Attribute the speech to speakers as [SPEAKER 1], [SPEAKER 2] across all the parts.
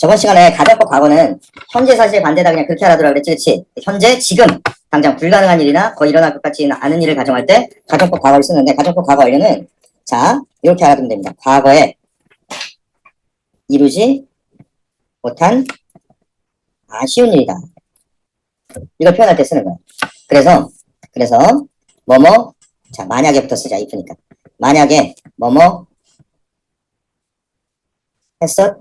[SPEAKER 1] 저번 시간에 가정법 과거는 현재 사실 반대다 그냥 그렇게 하라더라 그랬지, 그치? 현재, 지금, 당장 불가능한 일이나 거의 일어날 것 같지 않은 일을 가정할 때 가정법 과거를 쓰는데 가정법 과거 원료는 자, 이렇게 알아두면 됩니다. 과거에 이루지 못한 아쉬운 일이다. 이걸 표현할 때 쓰는 거야. 그래서, 그래서, 뭐뭐, 자, 만약에부터 쓰자, if니까. 만약에, 뭐뭐, 했었,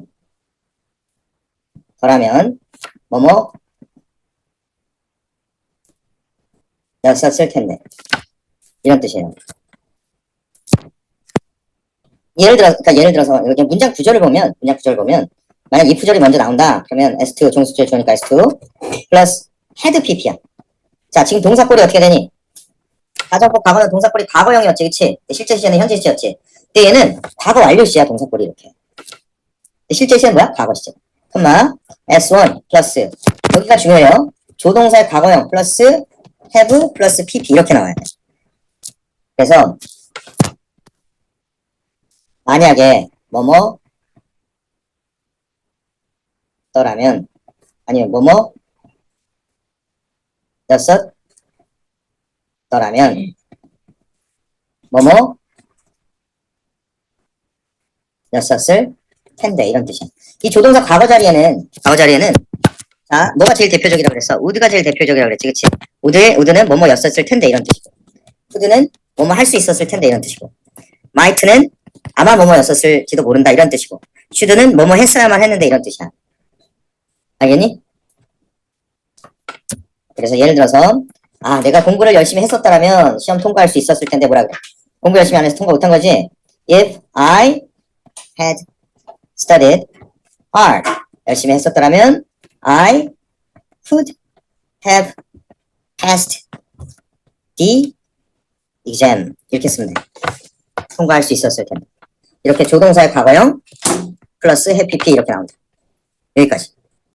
[SPEAKER 1] 더라면, 뭐뭐, 였었을 텐데. 이런 뜻이에요. 예를 들어, 그러니까 예를 들어서, 이렇게 문장 구조를 보면, 문장 구조를 보면, 만약 if 절이 먼저 나온다. 그러면 S2, 종수절 좋으니까 S2, 플러스 had pp야. 자, 지금 동사꼴이 어떻게 되니? 가정법 과거는 동사꼴이 과거형이었지, 그치? 실제 시제는 현재 시제였지. 근데 얘는 과거 완료 시제야, 동사꼴이 이렇게. 실제 시제는 뭐야? 과거 시제. 콤마, S1 플러스, 여기가 중요해요. 조동사의 과거형 플러스 have 플러스 pp 이렇게 나와야 돼. 그래서, 만약에, 뭐뭐, 더라면, 아니면 뭐뭐, 였었, 더라면, 뭐뭐, 였었을 텐데, 이런 뜻이야. 이 조동사 과거 자리에는, 과거 자리에는, 자, 뭐가 제일 대표적이라고 그랬어? 우드가 제일 대표적이라고 그랬지, 그치? 우드의, 우드는 뭐뭐였었을 텐데, 이런 뜻이고. 우드는 뭐뭐 할 수 있었을 텐데, 이런 뜻이고. 마이트는 아마 뭐뭐였었을지도 모른다, 이런 뜻이고. 슈드는 뭐뭐 했어야만 했는데, 이런 뜻이야. 알겠니? 그래서 예를 들어서, 아, 내가 공부를 열심히 했었다면 시험 통과할 수 있었을 텐데, 뭐라 그래? 공부 열심히 안 해서 통과 못한 거지? If I had studied hard. 열심히 했었더라면 I could have passed the exam. 이렇게 쓰면 돼. 통과할 수 있었을 텐데. 이렇게 조동사의 과거형 플러스 해피피 이렇게 나온다. 여기까지.